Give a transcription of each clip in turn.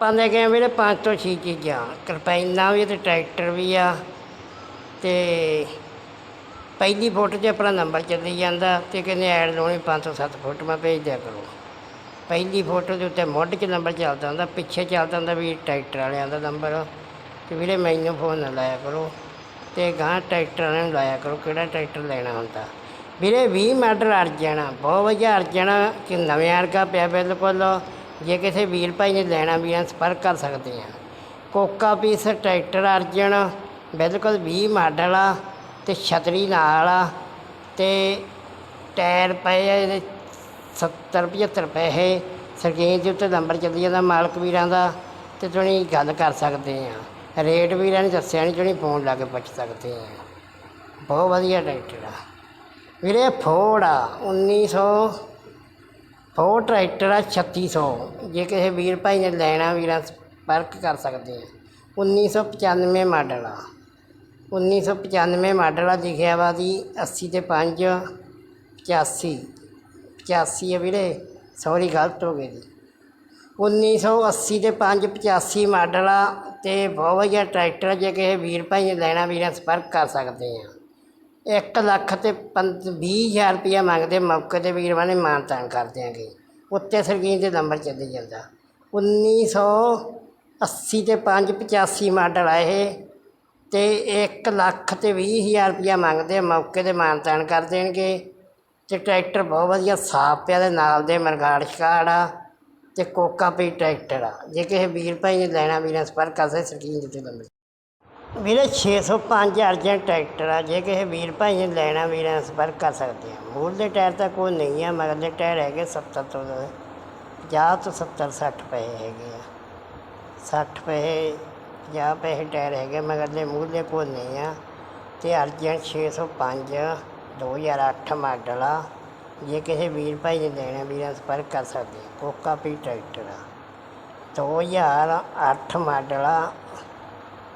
ਪਾਉਂਦੇ ਗਏ ਵੀਰੇ, ਪੰਜ ਤੋਂ ਛੇ ਚੀਜ਼ਾਂ। ਕਿਰਪਾਨਾਂ ਵੀ ਆ ਤੇ ਟਰੈਕਟਰ ਵੀ ਆ ਤੇ ਪਹਿਲੀ ਫੋਟੋ 'ਚ ਆਪਣਾ ਨੰਬਰ ਚੱਲੀ ਜਾਂਦਾ ਤੇ ਕਹਿੰਦੇ ਐਡ ਲਾਉਣੀ ਪੰਜ ਤੋਂ ਸੱਤ ਫੋਟੋਆਂ ਭੇਜ ਦਿਆ ਕਰੋ। ਪਹਿਲੀ ਫੋਟੋ ਦੇ ਉੱਤੇ ਮੁੱਢ 'ਚ ਨੰਬਰ ਚੱਲਦਾ ਹੁੰਦਾ, ਪਿੱਛੇ ਚੱਲਦਾ ਹੁੰਦਾ ਵੀ ਟਰੈਕਟਰ ਵਾਲਿਆਂ ਦਾ ਨੰਬਰ। ਤੇ ਵੀਰੇ ਮੈਨੂੰ ਫੋਨ ਨਾ ਲਾਇਆ ਕਰੋ ਤੇ ਗਾਂ ਟਰੈਕਟਰ ਵਾਲਿਆਂ ਨੂੰ ਲਾਇਆ ਕਰੋ ਕਿਹੜਾ ਟਰੈਕਟਰ ਲੈਣਾ ਹੁੰਦਾ। ਵੀਰੇ 20 ਮਾਡਲ ਅਰਜਨ ਬਹੁਤ ਵਧੀਆ ਅਰਜਨ ਕਿ ਨਵੇਂ ਵਰਗਾ ਪਿਆ ਬਿਲਕੁਲ। ਜੇ ਕਿਸੇ ਵੀਰ ਭਾਈ ਨੇ ਲੈਣਾ ਵੀ ਹੈ ਸੰਪਰਕ ਕਰ ਸਕਦੇ ਆ। ਕੋਕਾ ਪੀਸ, ਟਰੈਕਟਰ ਅਰਜਨ, ਬਿਲਕੁਲ 20 ਮਾਡਲ ਆ ਤੇ ਛਤਰੀ ਨਾਲ ਆ ਤੇ ਟਾਇਰ ਪਏ ਆ ਇਹਦੇ 70 75 ਪੈਸੇ। ਸਕਰੀਨ ਦੇ ਉੱਤੇ ਨੰਬਰ ਚੱਲੀ ਜਾਂਦਾ ਮਾਲਕ ਵੀਰਾਂ ਦਾ ਤੇ ਤੁਸੀਂ ਗੱਲ ਕਰ ਸਕਦੇ ਆ। ਰੇਟ ਵੀਰਾਂ ਨੇ ਦੱਸਿਆ ਨਹੀਂ ਤੁਸੀਂ ਫੋਨ ਲਾ ਕੇ ਪੁੱਛ ਸਕਦੇ ਆ। ਬਹੁਤ ਵਧੀਆ ਟਰੈਕਟਰ ਆ। ਵੀਰੇ ਫੋੜ ਆ 1900 ਫੋਰਡ ਟਰੈਕਟਰ ਆ ਛੱਤੀ ਸੌ। ਜੇ ਕਿਸੇ ਵੀਰ ਭਾਈ ਨੇ ਲੈਣਾ ਵੀਰਾਂ ਸੰਪਰਕ ਕਰ ਸਕਦੇ ਆ। 1995 ਮਾਡਲ ਆ। 1995 ਮਾਡਲ ਆ ਲਿਖਿਆ ਵਾ ਜੀ ਅੱਸੀ ਤੇ ਪੰਜ ਪਚਾਸੀ। ਪਚਾਸੀ ਆ ਵੀਰੇ ਸੌਰੀ ਗਲਤ ਹੋ ਗਈ ਜੀ। 1980 ਤੇ 5 85 ਮਾਡਲ ਆ ਤੇ ਬਹੁਤ ਵਧੀਆ ਟਰੈਕਟਰ ਆ, ਜੇ ਕਿਸੇ ਵੀਰ ਭਾਈ ਨੇ ਲੈਣਾ ਵੀਰਾਂ ਸੰਪਰਕ ਕਰ ਸਕਦੇ ਆ। 1 ਲੱਖ ਤੇ 20000 ਰੁਪਇਆ ਮੰਗਦੇ ਮੌਕੇ ਤੇ ਵੀਰ ਵਾਲੇ ਮਾਨਤਾਨ ਕਰ ਦਿਆਂਗੇ। ਉੱਤੇ ਸਰਗੀਨ ਦੇ ਨੰਬਰ ਚੱਲੀ ਜਾਂਦਾ। 1980 ਤੇ 5 85 ਮਾਡਲ ਆ ਇਹ ਤੇ 1 ਲੱਖ ਤੇ 20000 ਰੁਪਇਆ ਮੰਗਦੇ ਮੌਕੇ ਤੇ ਮਾਨਤਾਨ ਕਰ ਦੇਣਗੇ। ਤੇ ਟਰੈਕਟਰ ਬਹੁਤ ਵਧੀਆ, ਸਾਫ਼ ਪਿਆ ਦੇ ਨਾਲ ਦੇ ਮਰਗਾੜ ਸ਼ਕਾੜ ਆ ਤੇ ਕੋਕਾ ਪੀ ਟਰੈਕਟਰ ਆ। ਜੇ ਕਿਸੇ ਵੀਰ ਭਾਈ ਨੇ ਲੈਣਾ, ਵੀਰਾਂ ਸੰਪਰਕ ਕਰ ਸਕਦੇ ਸਕਰੀਨ ਦੇ ਨੰਬਰ। ਵੀਰੇ 605 ਅਰਜਨ ਟਰੈਕਟਰ ਆ, ਜੇ ਕਿਸੇ ਵੀਰ ਭਾਈ ਨੇ ਲੈਣਾ ਵੀਰਾਂ ਸੰਪਰਕ ਕਰ ਸਕਦੇ ਆ। ਦੇ ਟਾਇਰ ਤਾਂ ਕੋਈ ਨਹੀਂ ਆ, ਮਗਰ ਦੇ ਟਾਇਰ ਹੈਗੇ 70 ਤੋਂ 50 ਤੋਂ 70 60 ਪੈਸੇ ਹੈਗੇ ਆ। 60 ਪੈਸੇ 50 ਪੈਸੇ ਟਾਇਰ ਹੈਗੇ, ਮਗਰ ਦੇ ਮਗਰਲੇ ਦੇ ਕੋਈ ਨਹੀਂ ਆ। ਤੇ ਅਰਜਨ 605 2008 ਮਾਡਲ ਆ। ਜੇ ਕਿਸੇ ਵੀਰ ਭਾਈ ਨੇ ਲੈਣਾ ਵੀਰਾਂ ਸੰਪਰਕ ਕਰ ਸਕਦੇ ਆ। ਕੋਕਾ ਪੀ ਟਰੈਕਟਰ ਆ। 2008 ਮਾਡਲ ਆ।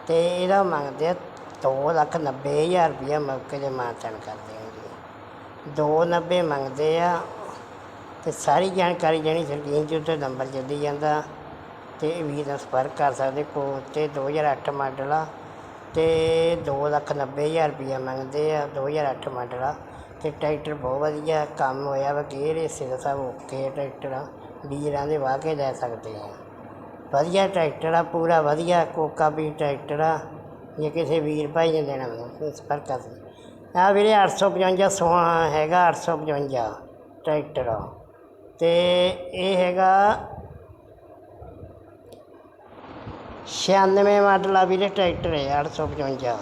ਤੇ ਇਹਦਾ ਮੰਗਦੇ ਆ ਦੋ ਲੱਖ ਨੱਬੇ ਹਜ਼ਾਰ ਰੁਪਇਆ ਮੌਕੇ ਦੇ ਮਾਤਨ ਕਰਦੇ ਆ ਜੀ। ਦੋ ਨੱਬੇ ਮੰਗਦੇ ਆ ਤੇ ਸਾਰੀ ਜਾਣਕਾਰੀ ਜਿਹੜੀ ਸਕਰੀਨ 'ਤੇ ਉੱਤੇ ਨੰਬਰ ਚੱਲੀ ਜਾਂਦਾ ਤੇ ਵੀਰ ਦਾ ਸੰਪਰਕ ਕਰ ਸਕਦੇ ਕੋ ਤੇ 2008 ਮਾਡਲ ਆ ਤੇ ਦੋ ਲੱਖ ਨੱਬੇ ਹਜ਼ਾਰ ਰੁਪਇਆ ਮੰਗਦੇ ਆ 2008 ਮਾਡਲ ਆ ਤੇ ਟਰੈਕਟਰ ਬਹੁਤ ਵਧੀਆ ਕੰਮ ਹੋਇਆ ਵਾ ਗੇਅਰ ਹਿੱਸੇ ਦਾ ਸਭ ਓਕੇ ਟਰੈਕਟਰ ਆ, ਵੀਰਾਂ ਦੇ ਵਾਹ ਕੇ ਲੈ ਸਕਦੇ ਆ। ਵਧੀਆ ਟਰੈਕਟਰ ਆ, ਪੂਰਾ ਵਧੀਆ, ਕੋਕਾ ਵੀ ਟਰੈਕਟਰ ਆ। ਜੇ ਕਿਸੇ ਵੀਰ ਭਾਈ ਨੇ ਲੈਣਾ ਹੋਵੇ ਸੰਪਰਕ ਕਰ ਸਕਦੇ ਆ ਵੀਰੇ 855 ਸੋਹਾ ਹੈਗਾ 855 ਟਰੈਕਟਰ ਆ। ਤੇ ਇਹ ਹੈਗਾ 96 ਮਾਡਲ ਆ ਵੀਰੇ ਟਰੈਕਟਰ ਹੈ 855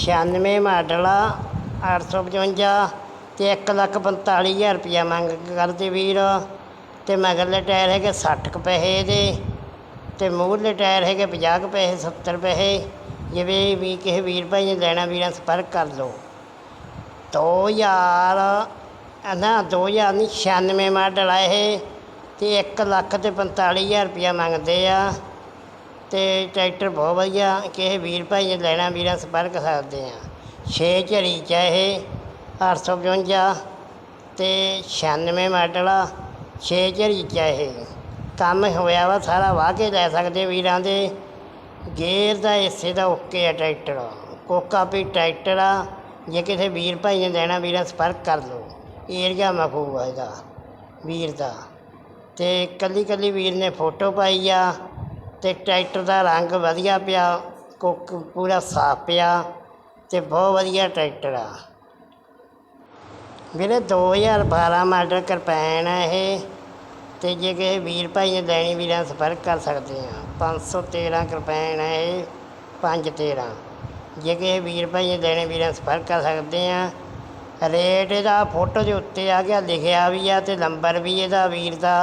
96 ਮਾਡਲ ਆ 855 ਤੇ 1 ਲੱਖ 45000 ਰੁਪਇਆ ਮੰਗ ਕਰਦੇ ਵੀਰ। ਤੇ ਮਗਰਲੇ ਟਾਇਰ ਹੈਗੇ 60 ਕੁ ਪੈਸੇ ਦੇ ਤੇ ਮੂਹਰਲੇ ਟਾਇਰ ਹੈਗੇ 50 ਕੁ ਪੈਸੇ 70 ਪੈਸੇ। ਜਿਵੇਂ ਵੀ ਕਿਸੇ ਵੀਰ ਭਾਈ ਨੇ ਲੈਣਾ, ਵੀਰਾਂ ਸੰਪਰਕ ਕਰ ਲਓ। 2000 ਨਾ 2000 ਨਹੀਂ 96 ਮਾਡਲ ਆ ਇਹ। ਤੇ 1 ਲੱਖ ਤੇ 45000 ਰੁਪਇਆ ਮੰਗਦੇ ਆ। ਤੇ ਟਰੈਕਟਰ ਬਹੁਤ ਵਧੀਆ, ਕਿਸੇ ਵੀਰ ਭਾਈ ਨੇ ਲੈਣਾ, ਵੀਰਾਂ ਸੰਪਰਕ ਕਰ ਸਕਦੇ ਆ। 6 ਝਰੀ ਚ ਆ ਇਹ 855 ਤੇ 96 ਮਾਡਲ ਆ 6 ਝਰੀ ਚ ਇਹ। ਕੰਮ ਹੋਇਆ ਵਾ, ਸਾਰਾ ਵਾਹ ਕੇ ਲੈ ਸਕਦੇ ਵੀਰਾਂ ਦੇ। ਗੇਅਰ ਦਾ ਹਿੱਸੇ ਦਾ ਓਕੇ ਆ ਟਰੈਕਟਰ। ਕੋਕਾ ਵੀ ਟਰੈਕਟਰ ਆ, ਜੇ ਕਿਸੇ ਵੀਰ ਭਾਈ ਨੇ ਲੈਣਾ, ਵੀਰਾਂ ਸੰਪਰਕ ਕਰ ਲਓ। ਏਰੀਆ ਮਖੂਬ ਆ ਇਹਦਾ, ਵੀਰ ਦਾ। ਤੇ ਕੱਲੀ ਕੱਲੀ ਵੀਰ ਨੇ ਫੋਟੋ ਪਾਈ ਆ, ਤੇ ਟਰੈਕਟਰ ਦਾ ਰੰਗ ਵਧੀਆ ਪਿਆ, ਕੁੱਕ ਪੂਰਾ ਸਾਫ਼ ਪਿਆ, ਤੇ ਬਹੁਤ ਵਧੀਆ ਟਰੈਕਟਰ ਆ। ਵੀਰੇ 2012 ਮਾਡਲ ਕਿਰਪੈਨ ਆ ਇਹ। ਅਤੇ ਜੇ ਕਿਸੇ ਵੀਰ ਭਾਈ ਨੇ ਲੈਣੀ ਵੀਰਾਂ ਨਾਲ ਸੰਪਰਕ ਕਰ ਸਕਦੇ ਆ 513 ਕਿਰਪੈਨ ਹੈ ਇਹ 513 ਜੇ ਕਿਸੇ ਵੀਰ ਭਾਈ ਨੇ ਲੈਣੇ ਵੀਰਾਂ ਨਾਲ ਸੰਪਰਕ ਕਰ ਸਕਦੇ ਆ ਰੇਟ ਇਹਦਾ ਫੋਟੋ ਦੇ ਉੱਤੇ ਆ ਗਿਆ, ਲਿਖਿਆ ਵੀ ਆ ਤੇ ਨੰਬਰ ਵੀ ਇਹਦਾ ਵੀਰ ਦਾ।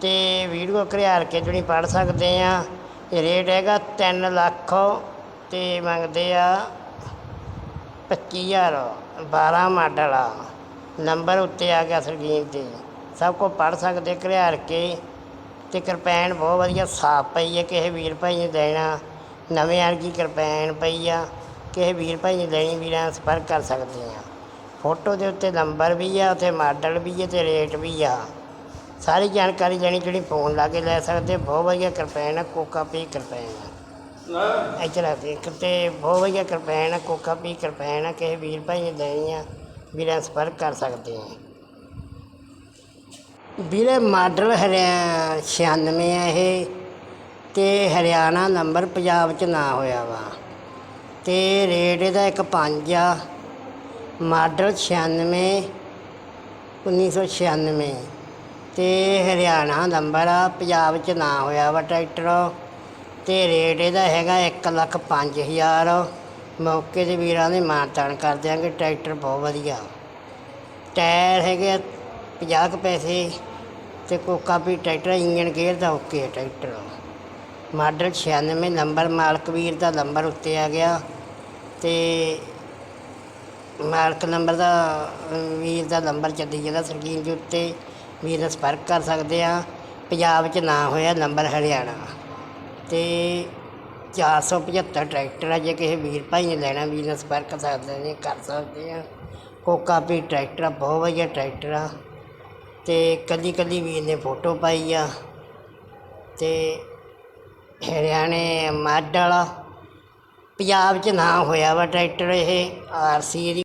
ਤੇ ਵੀਡੀਓ ਘਰਿਆਰ ਕੇ ਤੁਸੀਂ ਪੜ੍ਹ ਸਕਦੇ ਆ ਇਹ ਰੇਟ ਹੈਗਾ 3 ਲੱਖ ਤੇ ਮੰਗਦੇ ਆ 25000 12 ਮਾਡਲ ਆ। ਨੰਬਰ ਉੱਤੇ ਆ ਗਿਆ ਸਕਰੀਨ ਤੇ। ਸਭ ਕੋ ਪੜ੍ਹ ਸਕਦੇ ਘਰਿਆਰ ਕੇ ਤੇ ਕਿਰਪੈਨ ਬਹੁਤ ਵਧੀਆ ਸਾਫ਼ ਪਈ ਹੈ ਕਿਸੇ ਵੀਰ ਭਾਈ ਨੇ ਲੈਣਾ ਨਵੇਂ ਵਰਗੀ ਕਿਰਪੈਨ ਪਈ ਆ ਕਿਸੇ ਵੀਰ ਭਾਈ ਨੇ ਲੈਣੀ ਵੀਰਾਂ ਸੰਪਰਕ ਕਰ ਸਕਦੇ ਆ। ਫੋਟੋ ਦੇ ਉੱਤੇ ਨੰਬਰ ਵੀ ਆ ਤੇ ਮਾਡਲ ਵੀ ਹੈ ਤੇ ਰੇਟ ਵੀ ਆ। ਸਾਰੀ ਜਾਣਕਾਰੀ ਲੈਣੀ ਜਿਹੜੀ ਫੋਨ ਲਾ ਕੇ ਲੈ ਸਕਦੇ ਬਹੁਤ ਵਧੀਆ ਕਿਰਪੈਨ ਆ ਕੋਕਾ ਪੀ ਕਿਰਪੈਨ ਆ। ਇੱਥੇ ਰੱਖ ਦੇ ਤੇ ਬਹੁਤ ਵਧੀਆ ਕਿਰਪੈਨ ਆ ਕੋਕਾ ਪੀ ਕਿਰਪੈਨ ਆ ਕਿਸੇ ਵੀਰ ਭਾਈ ਨੇ ਲੈਣੀ ਆ ਵੀਰਾਂ ਸੰਪਰਕ ਕਰ ਸਕਦੇ ਆ। ਵੀਰੇ ਮਾਡਲ ਹਰਿਆ 96 ਆ ਇਹ ਤੇ ਹਰਿਆਣਾ ਨੰਬਰ ਪੰਜਾਬ ਚ ਨਾ ਹੋਇਆ ਵਾ। ਤੇ ਰੇਟ ਇਹਦਾ ਇੱਕ ਪੰਜ ਆ। ਮਾਡਲ 96 1996 ਤੇ ਹਰਿਆਣਾ ਨੰਬਰ ਆ, ਪੰਜਾਬ ਚ ਨਾ ਹੋਇਆ ਵਾ ਟਰੈਕਟਰ। ਤੇ ਰੇਟ ਇਹਦਾ ਹੈਗਾ 1 ਲੱਖ 5000 ਮੌਕੇ ਦੇ ਵੀਰਾਂ ਦੇ ਮਾਨਤਾਨ ਕਰ ਦਿਆਂਗੇ, ਟਰੈਕਟਰ ਬਹੁਤ ਵਧੀਆ। ਟਾਇਰ ਹੈਗੇ 50 ਕੁ ਪੈਸੇ। ਤੇ ਕੋਕਾ ਵੀ ਟਰੈਕਟਰ ਇੰਜਨ ਗੇਅਰ ਦਾ ਓਕੇ ਹੈ ਟਰੈਕਟਰ। ਮਾਡਲ 96 ਨੰਬਰ ਮਾਲਕ ਵੀਰ ਦਾ ਨੰਬਰ ਉੱਤੇ ਆ ਗਿਆ। ਤੇ ਮਾਲਕ ਨੰਬਰ ਦਾ ਵੀਰ ਦਾ ਨੰਬਰ ਚੱਲੀ ਜਾਂਦਾ ਸਕਰੀਨ ਦੇ ਉੱਤੇ। ਵੀਰ ਨਾਲ ਸੰਪਰਕ ਕਰ ਸਕਦੇ ਆ। ਪੰਜਾਬ 'ਚ ਨਾ ਹੋਇਆ ਨੰਬਰ ਹਰਿਆਣਾ। ਤੇ 475 ਟਰੈਕਟਰ ਆ, ਜੇ ਕਿਸੇ ਵੀਰ ਭਾਈ ਨੇ ਲੈਣਾ, ਵੀਰ ਨਾਲ ਸੰਪਰਕ ਕਰ ਸਕਦੇ ਨੇ ਕਰ ਸਕਦੇ ਆ। ਕੋਕਾ ਵੀ ਟਰੈਕਟਰ ਆ, ਬਹੁਤ ਵਧੀਆ ਟਰੈਕਟਰ ਆ। ਅਤੇ ਇਕੱਲੀ ਇਕੱਲੀ ਵੀਰ ਨੇ ਫੋਟੋ ਪਾਈ ਆ ਅਤੇ ਹਰਿਆਣੇ ਮਾਡਲ ਪੰਜਾਬ 'ਚ ਨਾਂ ਹੋਇਆ ਵਾ ਟਰੈਕਟਰ ਇਹ, ਆਰ ਆਰਸੀ ਦੀ